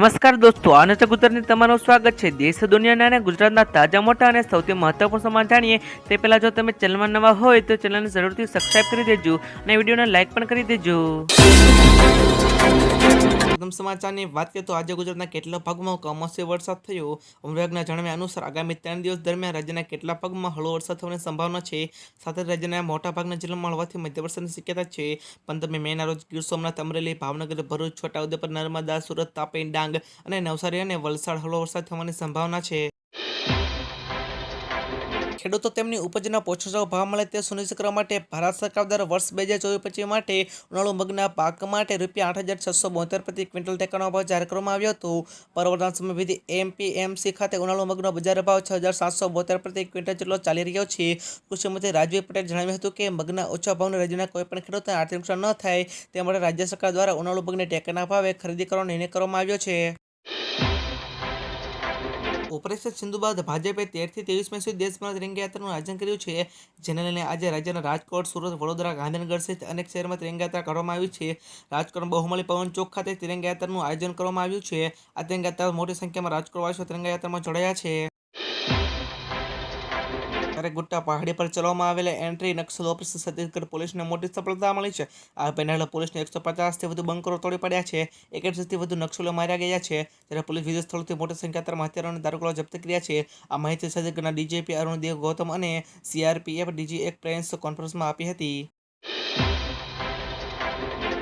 નમસ્કાર દોસ્તો આનંદ ગુજરાતની તમારું સ્વાગત છે. દેશ, દુનિયાના અને ગુજરાતના તાજા, મોટા અને સૌથી મહત્વપૂર્ણ સમાચાર જાણીએ. તે પહેલા જો તમે ચેનલમાં નવા હોય તો ચેનલને જરૂરથી સબસ્ક્રાઇબ કરી દેજો અને વિડીયોને લાઇક પણ કરી દેજો. સમાચારની વાત કરીએ તો આજે ગુજરાતના કેટલા ભાગમાં કમોસમી વરસાદ થયો. વિભાગના જણાવ્યા અનુસાર આગામી ત્રણ દિવસ દરમિયાન રાજ્યના કેટલા ભાગમાં હળવો વરસાદ થવાની સંભાવના છે. સાથે રાજ્યના મોટા ભાગના જિલ્લામાં હળવાથી મધ્ય વરસાદની શક્યતા છે. પંદરમી મેના રોજ ગીર સોમનાથ, અમરેલી, ભાવનગર, ભરૂચ છોટાઉદેપુર નર્મદા, સુરત, તાપી ડાંગ અને નવસારી અને વલસાડ હળવો વરસાદ થવાની સંભાવના છે. ખેડૂતો તેમની ઉપજના પોષક ભાવ મળે તે સુનિશ્ચિત કરવા માટે ભારત સરકાર દ્વારા વર્ષ બે હજાર ચોવીસ પચીસ માટે ઉનાળુ મગના પાક માટે રૂપિયા આઠ હજાર છસો બોતેર પ્રતિ ક્વિન્ટલ ટેકાનો ભાવ જાહેર કરવામાં આવ્યો હતો. પરવર્તન સમય વિધિ એમપીએમસી ખાતે ઉનાળુ મગનો બજાર ભાવ છ હજાર સાતસો બોતેર પ્રતિ ક્વિન્ટલ જેટલો ચાલી રહ્યો છે. કૃષિમંત્રી રાજવી પટેલ જણાવ્યું હતું કે મગના ઓછા ભાવને રાજ્યના કોઈપણ ખેડૂતને આર્થિક નુકસાન ન થાય, તે માટે રાજ્ય સરકાર દ્વારા ઉનાળુ મગને ટેકાના ભાવે ખરીદી કરવાનો નિર્ણય કરવામાં આવ્યો છે. ઓપરેશન સિંધુ બાદ ભાજપે તેરથી ત્રેવીસ મે સુધી દેશભરમાં તિરંગા આયોજન કર્યું છે. જેને લઈને આજે રાજ્યના રાજકોટ, સુરત, વડોદરા, ગાંધીનગર સહિત અનેક શહેરમાં તિરંગા યાત્રા કરવામાં આવી છે. રાજકોટમાં બહુમળી પવન ચોક ખાતે તિરંગા આયોજન કરવામાં આવ્યું છે. આ તિરંગા મોટી સંખ્યામાં રાજકોટ વાસીઓ તિરંગા યાત્રામાં જોડાયા છે. ત્યારે ગુટ્ટા પહાડી પર ચલાવવામાં આવેલા એન્ટ્રી નક્સલ ઓપરેશન છત્તીસગઢ પોલીસને મોટી સફળતા મળી છે. આ પહેલા પોલીસને એકસો પચાસથી વધુ બંકરો તોડી પડ્યા છે. એકત્રીસથી વધુ નક્સલો માર્યા ગયા છે. જ્યારે પોલીસ વિવિધ સ્થળોથી મોટી સંખ્યામાં હથિયારો અને દારૂગોળા જપ્ત કર્યા છે. આ માહિતી છત્તીસગઢના ડીજીપી અરુણદેવ ગૌતમ અને સીઆરપીએફ ડીજી એક પ્રેસ કોન્ફરન્સમાં આપી હતી.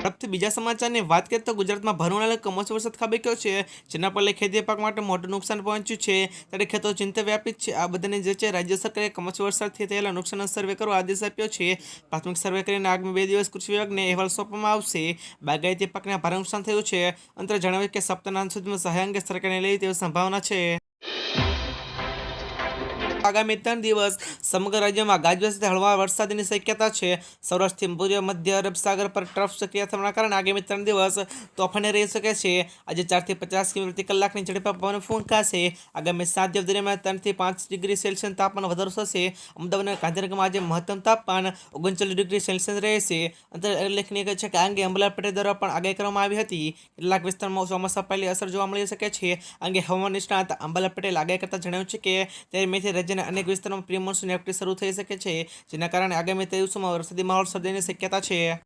ઝડપથી બીજા સમાચારની વાત કરીએ તો ગુજરાતમાં ભરવાના કમોસમી વરસાદ ખાબક્યો છે, જેના પગલે ખેતી પાક માટે મોટું નુકસાન પહોંચ્યું છે. ત્યારે ખેતો ચિંતા વ્યાપિત છે. આ બધાની જે છે, રાજ્ય સરકારે કમોસમી વરસાદથી થયેલા નુકસાનનો સર્વે કરવા આદેશ આપ્યો છે. પ્રાથમિક સર્વે કરીને આગામી બે દિવસ કૃષિ વિભાગને અહેવાલ સોંપવામાં આવશે. બાગાયતી પાકને ભારે નુકસાન થયું છે. અંતરે જણાવ્યું કે સપ્તાહના સુધીમાં સહાય અંગે સરકારને લઈ તેવી સંભાવના છે. આગામી ત્રણ દિવસ સમગ્ર રાજ્યમાં ગાજવીજ સાથે હળવા વરસાદની શક્યતા છે. સૌરાષ્ટ્રથી પૂર્વ મધ્ય અરબ સાગર પર ટ્રફ સક્રિય થવાના કારણે આગામી ત્રણ દિવસ તોફાને રહી શકે છે. આજે ચારથી પચાસ કિમી પ્રતિ કલાકની ઝડપે પવન ફૂંકાશે. આગામી સાત દિવસ દરમિયાન ત્રણથી પાંચ ડિગ્રી સેલ્સિયસ તાપમાન વધારો થશે. અમદાવાદ અને ગાંધીનગરમાં આજે મહત્તમ તાપમાન ઓગણચાલીસ ડિગ્રી સેલ્સિયસ રહેશે. અંતર ઉલ્લેખનીય છે કે આ અંગે અંબલા પટેલ દ્વારા પણ આગાહી કરવામાં આવી હતી. કેટલાક વિસ્તારમાં ચોમાસા પહેલી અસર જોવા મળી શકે છે. અંગે હવામાન નિષ્ણાત અંબાલા પટેલ આગાહી કરતા જણાવ્યું છે કે ત્યારે મેથી રાજ્યના અનેક વિસ્તારોમાં પ્રી મોન્સૂન એક્ટિવ શરૂ થઈ શકે છે, જેના કારણે આગામી દિવસોમાં વરસાદી માહોલ સર્જાવાની શક્યતા છે.